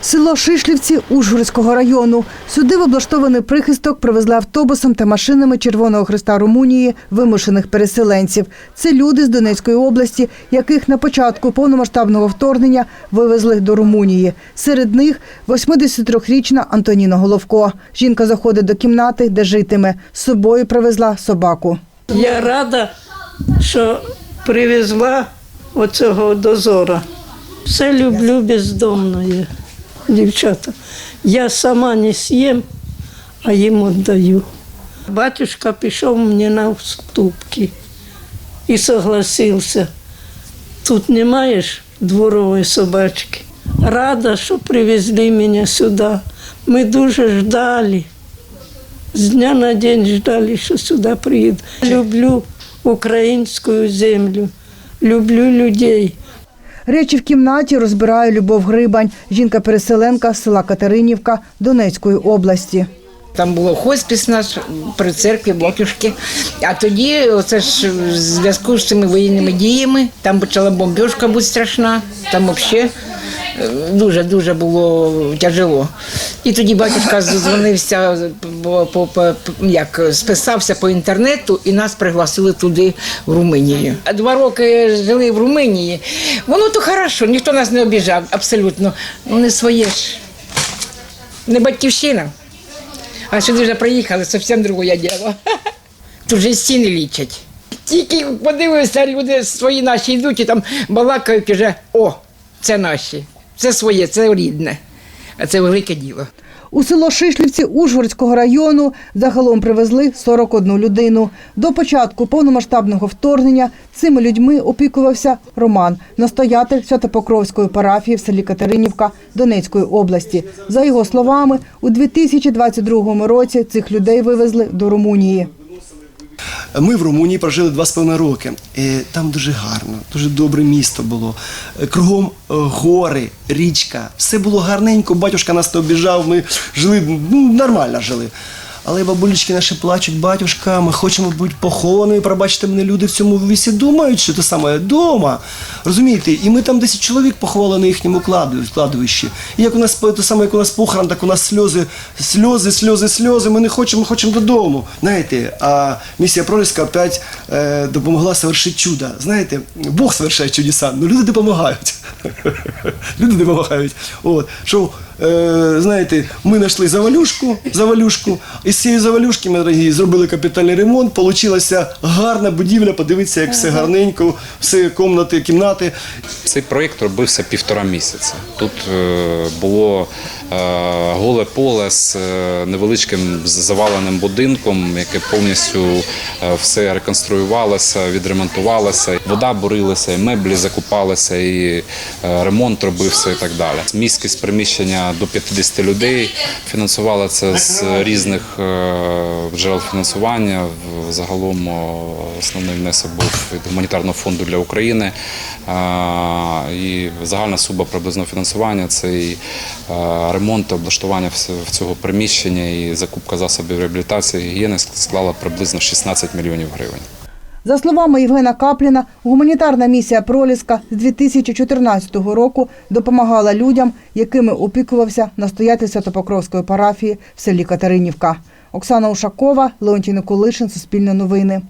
Село Шишлівці Ужгородського району. Сюди в облаштований прихисток привезли автобусом та машинами Червоного Христа Румунії вимушених переселенців. Це люди з Донецької області, яких на початку повномасштабного вторгнення вивезли до Румунії. Серед них 83-річна Антоніна Головко. Жінка заходить до кімнати, де житиме. З собою привезла собаку. Я рада, що привезла оцього дозора. Все люблю бездомної, дівчата. Я сама не з'їм, а їм віддаю. Батюшка пішов мені на вступки і согласився. Тут не маєш дворової собачки. Рада, що привезли мене сюди. Ми дуже ждали. З дня на день ждали, що сюди приїду. Люблю українську землю, люблю людей. Речі в кімнаті розбирає Любов Грибань, жінка-переселенка з села Катеринівка Донецької області. Там було хоспіс наш при церкві, батюшки. А тоді, оце ж в зв'язку з цими воєнними діями, там почала бомбіжка бути страшна, там взагалі дуже-дуже було тяжело. І тоді батюшка задзвонився, по, по, як, списався по інтернету і нас пригласили туди, в Румунію. Два роки жили в Румунії. Воно то хорошо, ніхто нас не обіжав, абсолютно. Ну не своє ж, не батьківщина. А сюди вже приїхали, зовсім друге діло. Тут же стіни лічать. Тільки подивилися, люди свої наші йдуть і там балакають вже, о, це наші, це своє, це рідне. А це велике діло. У село Шишлівці Ужгородського району загалом привезли 41 людину. До початку повномасштабного вторгнення цими людьми опікувався Роман, настоятель Святопокровської парафії в селі Катеринівка Донецької області. За його словами, у 2022 році цих людей вивезли до Румунії. Ми в Румунії прожили два з половиною роки. Там дуже гарно, дуже добре місто було. Кругом е, гори, річка, все було гарненько. Батюшка нас не обіжав, ми жили ну, нормально жили. Але бабулечки наші плачуть, батюшка, ми хочемо бути похованими. Пробачте мене, люди в цьому вісі думають, що це саме вдома. Розумієте? І ми там 10 чоловік поховали на їхньому кладовищі-. І як у нас те саме, як у нас похорон, так у нас сльози, сльози, сльози, сльози. Ми не хочемо, ми хочемо додому. Знаєте, а місія Проліска опять е, допомогла совершити чудо. Знаєте, Бог совершає чудеса, але люди допомагають. люди допомагають. От, що, знаєте, ми знайшли завалюшку, завалюшку, і з цієї завалюшки, ми дорогі, зробили капітальний ремонт. Получилася гарна будівля, подивитися, як все гарненько, все комнати, кімнати. Цей проєкт робився півтора місяця. Тут е, було е, голе поле з е, невеличким заваленим будинком, яке повністю е, все реконструювалося, відремонтувалося. Вода бурилася, і меблі закупалися, і е, ремонт робився і так далі. Міськість приміщення до 50 людей фінансувала це з різних е, джерел фінансування. Загалом основний внесок був від гуманітарного фонду для України. І загальна сума приблизно фінансування це і е, ремонт, облаштування цього приміщення і закупка засобів реабілітації гігієни склала приблизно 16 мільйонів гривень. За словами Євгена Капліна, гуманітарна місія Проліска з 2014 року допомагала людям, якими опікувався настоятель Святопокровської парафії в селі Катеринівка. Оксана Ушакова, Леонтій Николишин, Суспільне новини.